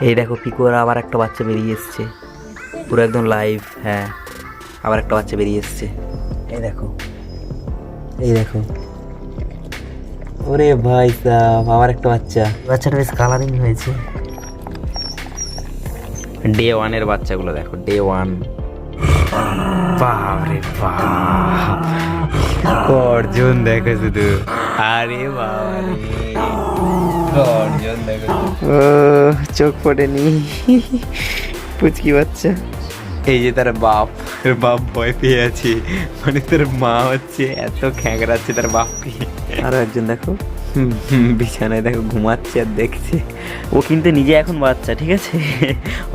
এই দেখো পিকুর আবার একটা বাচ্চা বেরিয়ে এসছে। পুরো একদম লাইভ হ্যাঁ। আবার একটা বাচ্চা বেরিয়ে এসছে। এই দেখো। এই দেখো। ওরে ভাই সাহ আবার একটা বাচ্চা। বাচ্চাটা বেশ কালারিং হয়েছে। ডে ওয়ানের বাচ্চাগুলো দেখো ডে ওয়ান বাপরে বাপ। গর্জন দেখো শুধু। আরে দেখো ও চোখ পড়েনি। পুচকি বাচ্চা। এই যে তার বাপ তার বাপ ভয় পেয়ে আছে। মানে তার মা হচ্ছে এত খ্যাঁকড়াচ্ছে তার বাপকে। আরও একজন দেখো। বিছানায় দেখো ঘুমাচ্ছে আর দেখছে। ও কিন্তু নিজে এখন বাচ্চা ঠিক আছে?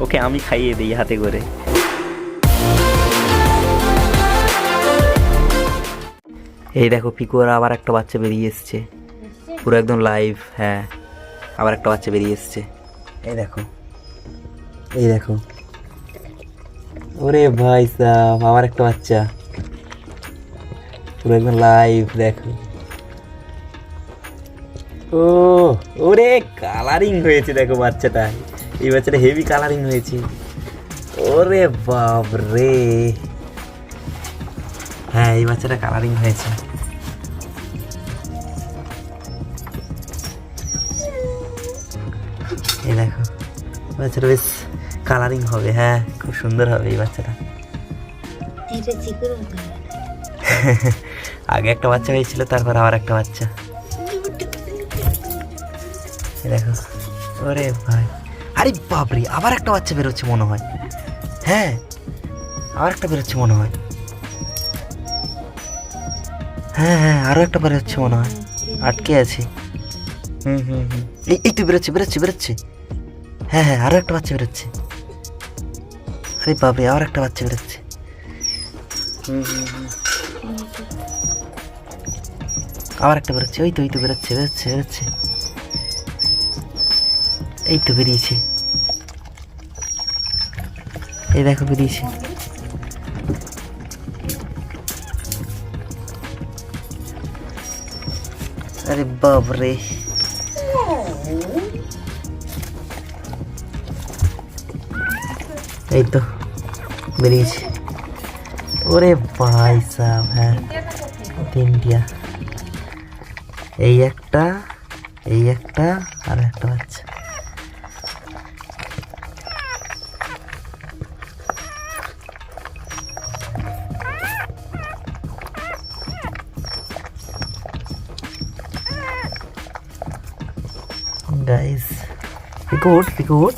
ওকে আমি খাইয়ে দিই হাতে করে। এই দেখো পিকুর আবার একটা বাচ্চা বেরিয়ে এসছে। পুরো একদম লাইভ হ্যাঁ। আবার একটা বাচ্চা বেরিয়ে এসছে। এই দেখো। এই দেখো। ওরে ভাই সাহ আবার একটা বাচ্চা। পুরো একদম লাইভ দেখো। ও, ওরে কালারিং হয়েছে, দেখো বাচ্চাটা। এই বাচ্চাটা হেভি কালারিং হয়েছে। ওরে বাপ রে হ্যাঁ এই বাচ্চাটা কালারিং হয়েছে। বাচ্চাটা বেশ কালারিং হবে হ্যাঁ খুব সুন্দর হবে এই বাচ্চাটা। আগে একটা বাচ্চা হয়েছিল তারপর আবার একটা বাচ্চা। দেখো ওরে ভাই। আরে বাপরে আবার একটা বাচ্চা বেরোচ্ছে মনে হয়। হ্যাঁ আবার একটা বেরোচ্ছে মনে হয়। হ্যাঁ হ্যাঁ আরও একটা বেরোচ্ছে মনে হয়। আটকে আছে। হুম হুম হুম। এই এই তো বেরোচ্ছে বেরোচ্ছে বেরোচ্ছে। হ্যাঁ হ্যাঁ আরও একটা বাচ্চা বেরোচ্ছে। আরে বাপরে আবার একটা বাচ্চা বেরোচ্ছে। আবার একটা বেরোচ্ছে, ওই তো ওই তো বেরোচ্ছে বেরোচ্ছে বেরোচ্ছে। এই তো বেরিয়েছে। এই দেখো বেরিয়েছে। আরে বাপরে। এই তো, বেরিয়েছে। ওরে ভাই সাহ হ্যাঁ তিনটিয়া এই একটা এই একটা, আর একটা বাচ্চা। গাইস পিকু উঠ পিকু উঠ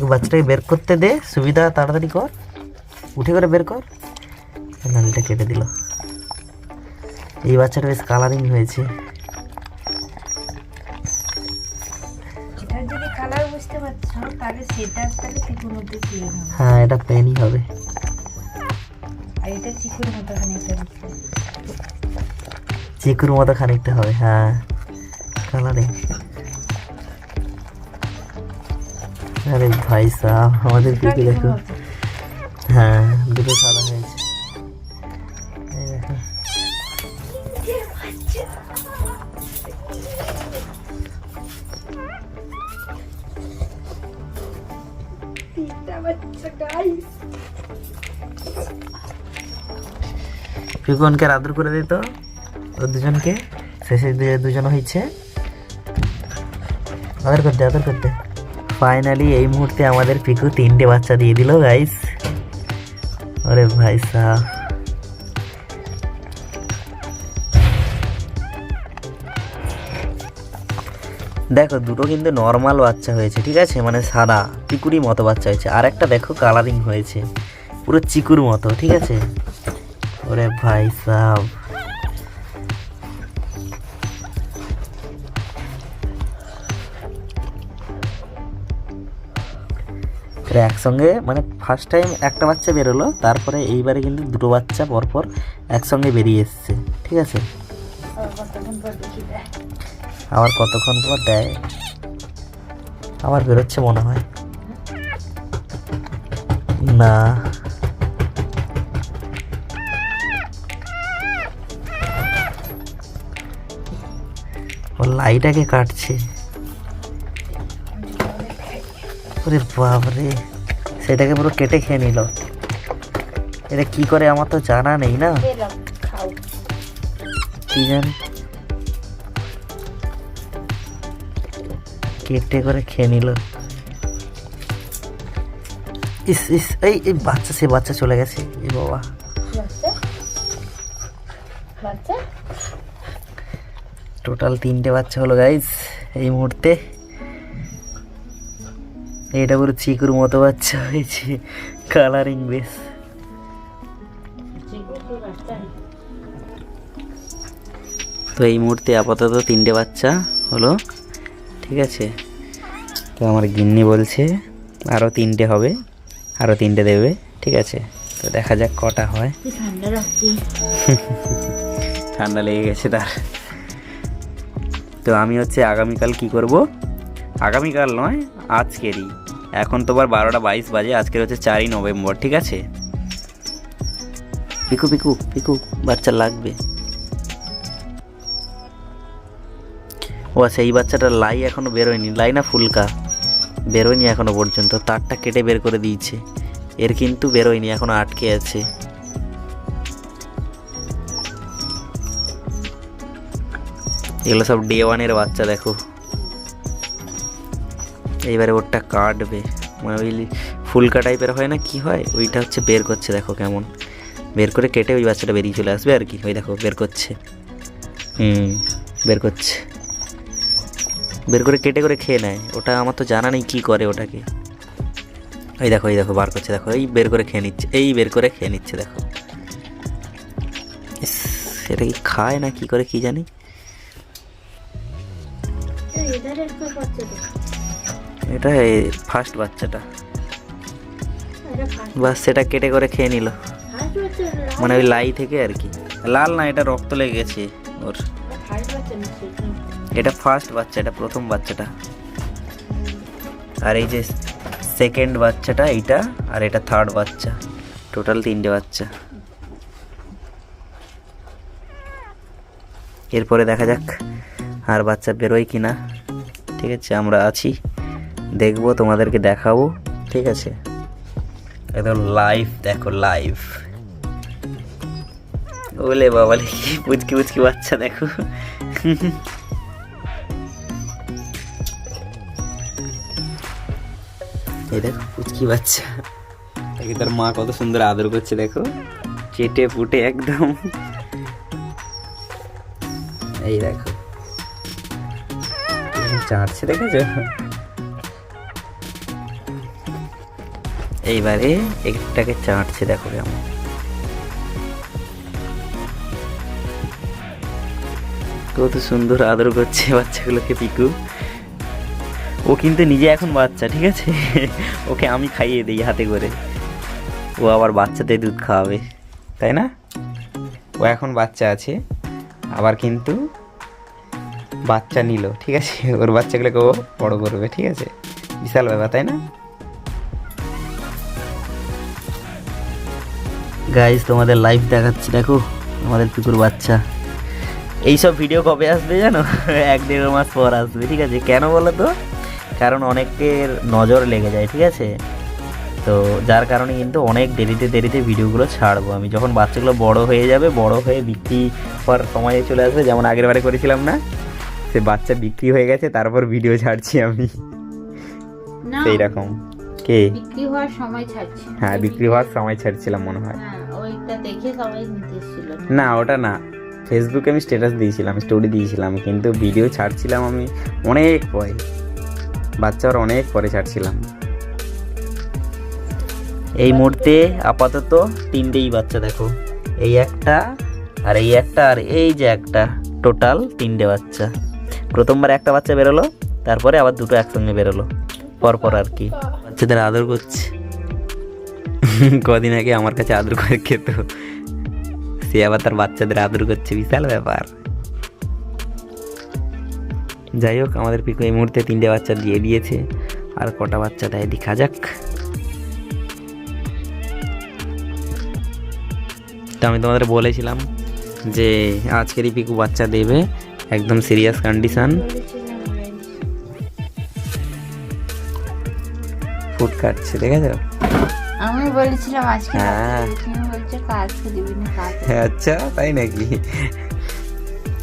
পিকু বাচ্চাটাকে বের করতে দে। সুবিধা তাড়াতাড়ি কর। উঠে করে বের কর। নালিটা কেটে দিল। এই বাচ্চাটা বেশ কালারিং হয়েছে। হ্যাঁ এটা প্যানই হবে। চিকুর মতো খানিকটা হবে হ্যাঁ। কালারিং আরে ভাই সাহ আমাদের পিকু দেখো হ্যাঁ দুটো সাদা হয়েছে। পিকুনকে আদর করে দিত ও দুজনকে। শেষে দুজন হয়েছে আদর করতে আদর করতে ফাইনালি এই মুহূর্তে আমাদের পিকু তিনটে বাচ্চা দিয়ে দিল গাইস আরে ভাই সাহ। দেখো, দুটো কিন্তু নর্মাল বাচ্চা হয়েছে, ঠিক আছে? মানে সাদা চিকুরি মতো বাচ্চা হয়েছে। আর একটা দেখো কালারিং হয়েছে, পুরো চিকুর মতো, ঠিক আছে? ওরে ভাই সাহ। এরা একসঙ্গে মানে ফার্স্ট টাইম একটা বাচ্চা বেরোলো, তারপরে এইবারে কিন্তু দুটো বাচ্চা পরপর একসঙ্গে বেরিয়ে এসছে, ঠিক আছে? আবার কতক্ষণ পর দেয়? আবার বেরোচ্ছে মনে হয়। না। ও লাইটাকে কাটছে। ওরে বাপরে। সেটাকে পুরো কেটে খেয়ে নিল। এটা কি করে আমার তো জানা নেই না? কি জানি? কেটে করে খেয়ে নিল। ইস ইস এই এই বাচ্চা সে বাচ্চা চলে গেছে। এ বাবা। টোটাল তিনটে বাচ্চা হলো গাইজ এই মুহূর্তে। এটা পুরো চিকুর মতো বাচ্চা হয়েছে কালারিং বেশ। তো এই মুহূর্তে আপাতত তিনটে বাচ্চা হলো ঠিক আছে? তো আমার গিন্নি বলছে আরও তিনটে হবে আরও তিনটে দেবে ঠিক আছে? তো দেখা যাক কটা হয়। ঠান্ডা লেগে গেছে তার। তো আমি হচ্ছে আগামীকাল কি করব? আগামীকাল নয়, আজকেরই। এখন তো আবার বারোটা বাইশ বাজে, আজকের হচ্ছে চারই নভেম্বর, ঠিক আছে? পিকু পিকু পিকু, বাচ্চা লাগবে। ও আচ্ছা এই বাচ্চাটার লাই এখনও বেরোয়নি, লাই না ফুলকা? বেরোয়নি এখনও পর্যন্ত, তারটা কেটে বের করে দিয়েছে। এর কিন্তু বেরোয়নি, এখনও আটকে আছে। এগুলো সব ডে ওয়ানের বাচ্চা, দেখো। এইবারে ওরটা কাটবে। মানে ওই ফুলকা টাইপের হয় না কি হয়? ওইটা হচ্ছে বের করছে দেখো কেমন। বের করে কেটে ওই বাচ্চাটা বেরিয়ে চলে আসবে আর কি। ওই দেখো বের করছে। হুম বের করছে। বের করে কেটে করে খেয়ে নেয়। ওটা আমার তো জানা নেই কী করে ওটাকে। এই দেখো এই দেখো বার করছে দেখো এই বের করে খেয়ে নিচ্ছে এই বের করে খেয়ে নিচ্ছে দেখো। ইস, এটা কি খায় না কি করে কি জানি? এটা এই ফার্স্ট বাচ্চাটা। বাস সেটা কেটে করে খেয়ে নিল। মানে ওই লাই থেকে আর কি। লাল না এটা রক্ত লেগে গেছে ওর। এটা ফার্স্ট বাচ্চা এটা প্রথম বাচ্চাটা। আর এই যে সেকেন্ড বাচ্চাটা এইটা আর এটা থার্ড বাচ্চা। টোটাল তিনটে বাচ্চা। এরপরে দেখা যাক আর বাচ্চা বেরোয় কি না ঠিক আছে আমরা আছি। দেখব, তোমাদেরকে দেখাবো, ঠিক আছে? একদম লাইভ দেখো লাইভ ওলে বাবালে কি পুচকি পুচকি বাচ্চা, দেখো। এই দেখো, পুচকি বাচ্চা। তাকে তার মা কত সুন্দর আদর করছে, দেখো। চেটে ফুটে একদম। এই দেখো। চাটছে, দেখেছ? এইবারে একটাকে চাটছে, দেখো কেমন। কত সুন্দর আদর করছে বাচ্চাগুলোকে পিকু। ও কিন্তু নিজে এখন বাচ্চা, ঠিক আছে? ওকে আমি খাইয়ে দিই হাতে করে। ও আবার বাচ্চাতে দুধ খাওয়াবে, তাই না? ও এখন বাচ্চা আছে, আবার কিন্তু বাচ্চা নিল, ঠিক আছে? ওর বাচ্চাগুলোকে ও বড় করবে, ঠিক আছে? বিশাল ব্যাপার, তাই না? গাইজ তোমাদের লাইভ দেখাচ্ছি দেখো আমাদের পিকুর বাচ্চা এইসব ভিডিও কবে আসবে জানো? এক দেড় মাস পর আসবে ঠিক আছে? কেন বলো তো? কারণ অনেকের নজর লেগে যায় ঠিক আছে? তো যার কারণে কিন্তু অনেক দেরিতে দেরিতে ভিডিওগুলো ছাড়বো। আমি যখন বাচ্চাগুলো বড় হয়ে যাবে বড় হয়ে বিক্রি হওয়ার সময় চলে আসবে যেমন আগের বারে করেছিলাম না? সে বাচ্চা বিক্রি হয়ে গেছে তারপর ভিডিও ছাড়ছি আমি। সেই রকম কে? বিক্রি হওয়ার সময় ছাড়ছি হ্যাঁ বিক্রি হওয়ার সময় ছাড়ছিলাম মনে হয়। হ্যাঁ। ওইটা দেখে সবাই নিতে এসেছিল। না ওটা না। ফেসবুকে আমি স্ট্যাটাস দিয়েছিলাম স্টোরি দিয়েছিলাম কিন্তু ভিডিও ছাড়ছিলাম আমি অনেক পরে। বাচ্চার অনেক পরে ছাড়ছিলাম। এই মুহূর্তে আপাতত তিনটেই বাচ্চা দেখো। এই একটা আর এই একটা আর এই যে একটা টোটাল তিনটে বাচ্চা। প্রথমবার একটা বাচ্চা বেরোলো তারপরে আবার দুটো একসঙ্গে বেরোলো। পরপর আর কি। বাচ্চাদের আদর করছে। কদিন আগে আমার কাছে আদর করে খেত। সে আবার তার বাচ্চাদের আদর করছে, বিশাল ব্যাপার। যাই হোক, আমাদের পিকু এই মুহূর্তে তিনটে বাচ্চা দিয়ে দিয়েছে। আর কটা বাচ্চা দেয়, দেখা যাক। তো আমি তোমাদের বলেছিলাম যে আজকেরই পিকু বাচ্চা দেবে একদম সিরিয়াস কন্ডিশন ফুট কাটছে, দেখেছ? আমি বলেছিলাম আজকে হ্যাঁ। তুমি বলছো আজকে দিবি না কাজ আচ্ছা তাই নাকি?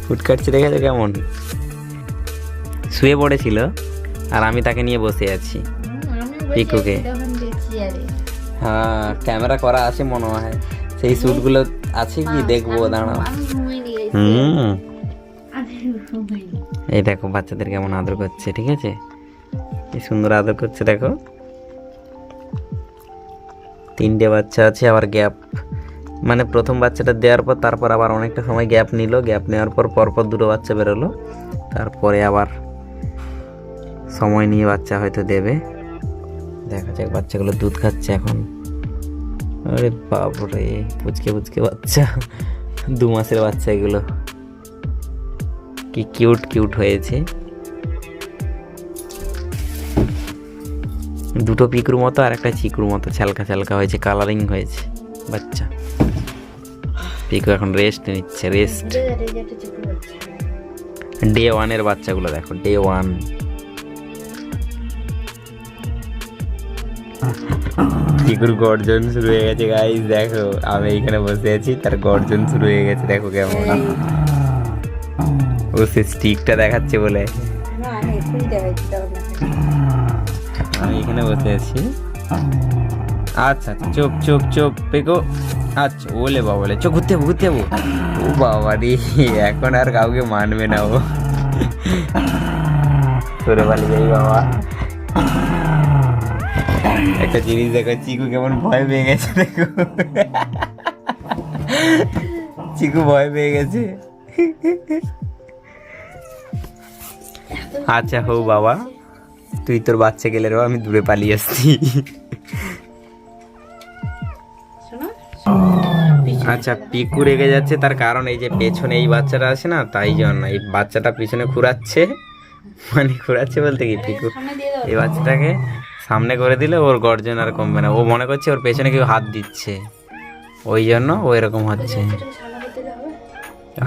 ফুট কাটছে দেখেছ কেমন? শুয়ে পড়েছিল আর আমি তাকে নিয়ে বসে আছি পিকুকে। হ্যাঁ ক্যামেরা করা আছে মনে হয়। সেই শ্যুটগুলো আছে কি? দেখব দাঁড়াও। হুম। এই দেখো বাচ্চাদের কেমন আদর করছে ঠিক আছে? কি সুন্দর আদর করছে দেখো। তিনটে বাচ্চা আছে, আবার গ্যাপ। মানে প্রথম বাচ্চাটা দেওয়ার পর, তারপর আবার অনেকটা সময় গ্যাপ নিল। গ্যাপ নেওয়ার পর, পরপর দুটো বাচ্চা বেরোলো। তারপরে আবার সময় নিয়ে বাচ্চা হয়তো দেবে। দেখা যাক, বাচ্চাগুলো দুধ খাচ্ছে এখন। আরে বাপরে, পুচকে পুচকে বাচ্চা। দু মাসের বাচ্চা এগুলো। কি কিউট কিউট হয়েছে। দুটো পিকুর মতো আর একটা চিকুর মতো ছালকা ছালকা হয়েছে কালারিং হয়েছে। বাচ্চা। পিকু এখন রেস্ট নিচ্ছে রেস্ট ডে ওয়ানের বাচ্চাগুলো দেখো ডে ওয়ান পিকুর গর্জন শুরু হয়ে গেছে গাইস দেখো। আমি এইখানে বসে আছি তার গর্জন শুরু হয়ে গেছে দেখো কেমন। ও সে স্টিকটা দেখাচ্ছে বলে। না এখানে বসে আছি। আচ্ছা আচ্ছা চুপ চুপ চুপ, পেকো। আচ্ছা ওলে বাবা বলে চো ঘুরতে ঘুরতে ও বাবা রে, এখন আর কাউকে মানবে না ও। সরে পালিয়ে যাই বাবা। একটা জিনিস দেখো, চিকু কেমন ভয় পেয়ে গেছে, দেখো। চিকু ভয় পেয়ে গেছে। আচ্ছা হো বাবা। তুই তোর বাচ্চা গেলে রে আমি দূরে পালিয়ে আসছি। আচ্ছা পিকু রেগে যাচ্ছে তার কারণ এই যে পেছনে এই বাচ্চাটা আছে না তাই জন্য এই বাচ্চাটা পিছনে ঘুরাচ্ছে। মানে ঘুরাচ্ছে বলতে কি পিকু? এই বাচ্চাটাকে সামনে করে দিলে ওর গর্জন আর কমবে না। ও মনে করছে ওর পেছনে কেউ হাত দিচ্ছে। ওই জন্য ও এরকম হচ্ছে।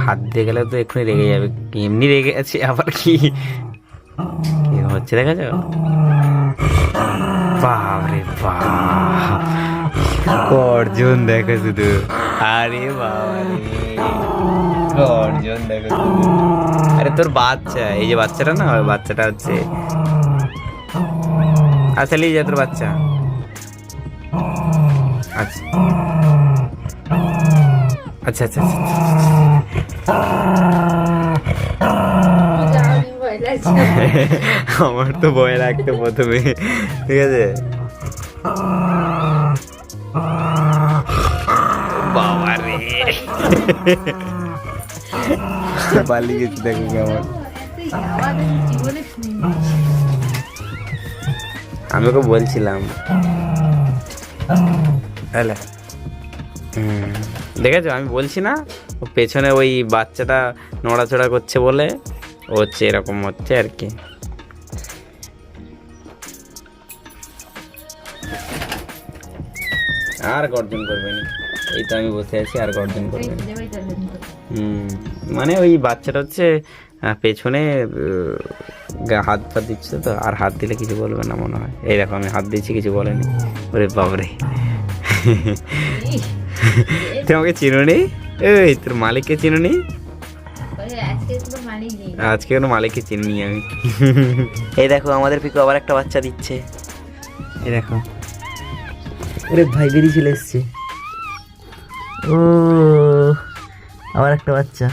হাত দিয়ে গেলে তো এক্ষুনি রেগে যাবে। এমনি রেগে আছে আবার কি? হচ্ছে দেখেছ বাপরে বাপ। গর্জন দেখো শুধু। আরে বাবারে। গর্জন দেখো শুধু। আরে তোর বাচ্চা, এই যে বাচ্চাটা না বাচ্চাটা হচ্ছে। আচ্ছা নিয়ে যা তোর বাচ্চা। আচ্ছা। আচ্ছা আচ্ছা আচ্ছা লাগছে আমার তো ভয় লাগতো প্রথমে। ঠিক আছে? বাবা রে। পালিয়ে গেছি দেখো কেমন। আমি ওকে বলছিলাম। হ্যালো দেখেছ? আমি বলছি না পেছনে ওই বাচ্চাটা নড়াচড়া করছে বলে। হচ্ছে এরকম হচ্ছে আর কি। আর গর্জন করবে না। এই তো আমি বসে আছি আর গর্জন তুই করবে না। খুঁজে পাই তাহলে হুম মানে ওই বাচ্চাটা হচ্ছে পেছনে হাত পা দিচ্ছে তো আর হাত দিলে কিছু বলবে না মনে হয়। এই দেখো আমি হাত দিচ্ছি কিছু বলেনি। ওরে বাবরে তুই আমাকে চিনুনি? এই তোর মালিককে চিনুনি? আজকে কোনো মালিককে চিনি আমি। এই দেখো আমাদের পিকু আবার একটা বাচ্চা দিচ্ছে। এই দেখো। ওরে ভাই বেরিয়ে চলে এসছে। ও আবার একটা বাচ্চা।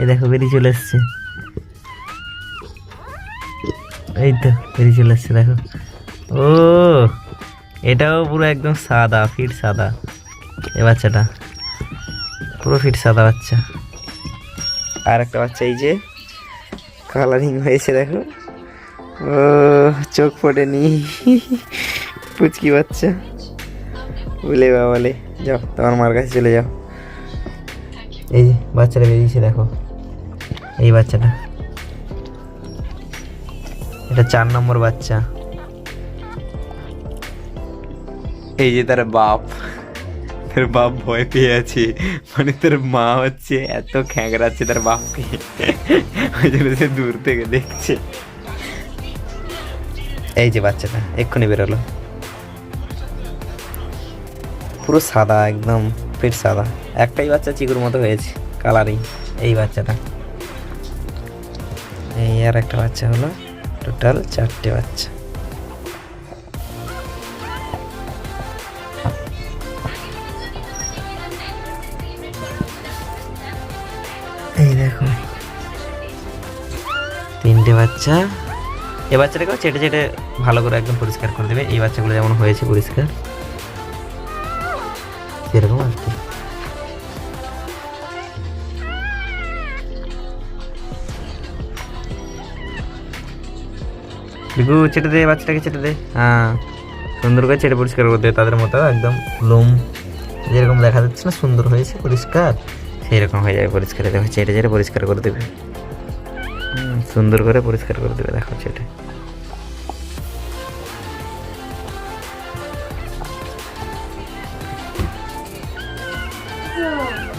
এই দেখো বেরিয়ে চলে এসছে। এই তো বেরিয়ে চলে এসছে দেখো। ও এটাও পুরো একদম সাদা ফিট সাদা। এ বাচ্চাটা। পুরো ফিট সাদা বাচ্চা। আর একটা বাচ্চা এই যে কালারিং হয়েছে, দেখো। ও, চোখ ফোটেনি। পুচকি বাচ্চা। বলে বাবালে যাও, তোমার মার কাছে চলে যাও। এই যে, বাচ্চাটা বেরিয়েছে, দেখো। এই বাচ্চাটা। এটা চার নম্বর বাচ্চা। এই যে তার বাপ। তার বাপ ভয় পেয়ে আছে মানে তার মা হচ্ছে এত খ্যাঁকড়াচ্ছে তার বাপকে। ওই জন্য সে দূর থেকে দেখছে। এই যে বাচ্চাটা, এক্ষুনি বেরোলো। পুরো সাদা একদম, পেট সাদা। একটাই বাচ্চা চিকুর মতো হয়েছে, কালারিং এই বাচ্চাটা। এই আর একটা বাচ্চা হলো, টোটাল চারটে বাচ্চা। তিনটে বাচ্চা এ বাচ্চাটাকেও চেটে চেটে ভালো করে একদম পরিষ্কার করে দেবে। এই বাচ্চাগুলো যেমন হয়েছে পরিষ্কার, সেরকম আর কি। বিকু চেটে দে বাচ্চাটাকে ছেটে দে। হ্যাঁ সুন্দর করে চেটে পরিষ্কার করে দে, তাদের মতো একদম লোম যেরকম দেখা যাচ্ছে না, সুন্দর হয়েছে, পরিষ্কার। সেই রকম হয়ে যাবে পরিষ্কার দেখো চেটে চেটে পরিষ্কার করে দেবে। সুন্দর করে পরিষ্কার করে দেবে, দেখো চেটে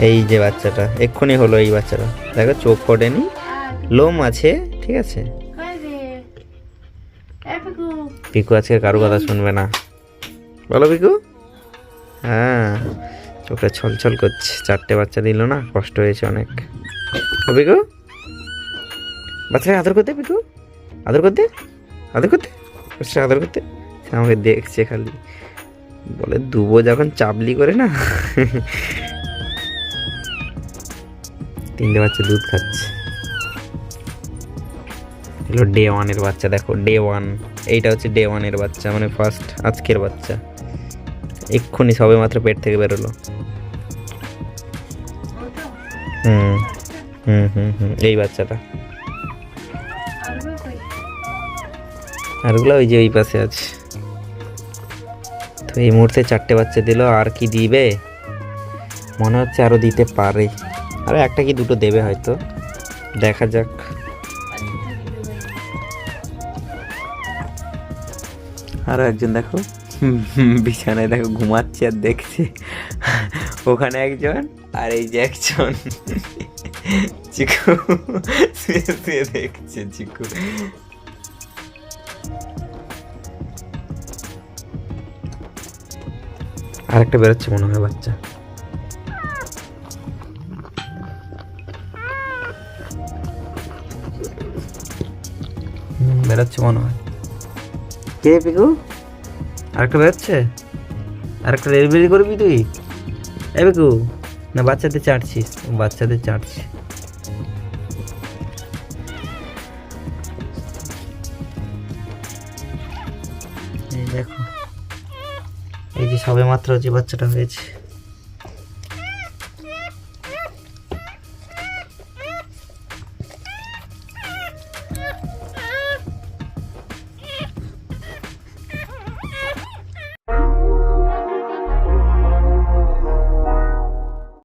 এই যে বাচ্চাটা, এক্ষুনি হলো এই বাচ্চাটা। দেখো চোখ ফোটেনি, লোম আছে, ঠিক আছে? পিকু আজকে কারও কথা শুনবে না। বলো পিকু? হ্যাঁ চোখে ছলছল করছে, চারটে বাচ্চা দিল না, কষ্ট হয়েছে অনেক। পিকু? বাচ্চাকে আদর করতে পিকু আদর করতে আদর করতে বাচ্চা আদর করতে আমাকে দেখছে খালি। বলে, দুবো যখন চাবলি করে না, তিনটে বাচ্চা দুধ খাচ্ছে। এগুলো ডে ওয়ানের বাচ্চা, দেখো ডে ওয়ান এইটা হচ্ছে ডে ওয়ানের বাচ্চা মানে ফার্স্ট আজকের বাচ্চা। এক্ষুনি সবে মাত্র পেট থেকে বেরোলো। হুম হুম হুম হুম, এই বাচ্চাটা। আর ওগুলো ওই যে ওই পাশে আছে। তো এই মুহূর্তে চারটে বাচ্চা দিল, আর কি দিবে? মনে হচ্ছে আরও দিতে পারে। আরও একটা কি দুটো দেবে হয়তো। দেখা যাক। আরও একজন দেখো। বিছানায় দেখো, ঘুমাচ্ছে আর দেখছে। ওখানে একজন আর এই যে একজন। চিকু শুয়ে শুয়ে দেখছে চিকু। আরেকটা বেরোচ্ছে মনে হয় বাচ্চা। বেরোচ্ছে মনে হয়। কে পিকু? আরেকটা বেরোচ্ছে? আরেকটা রেলবেরি করবি তুই? এ পিকু না বাচ্চাদের চাটছিস? বাচ্চাদের চাটছি সবে মাত্র যে বাচ্চাটা হয়েছে।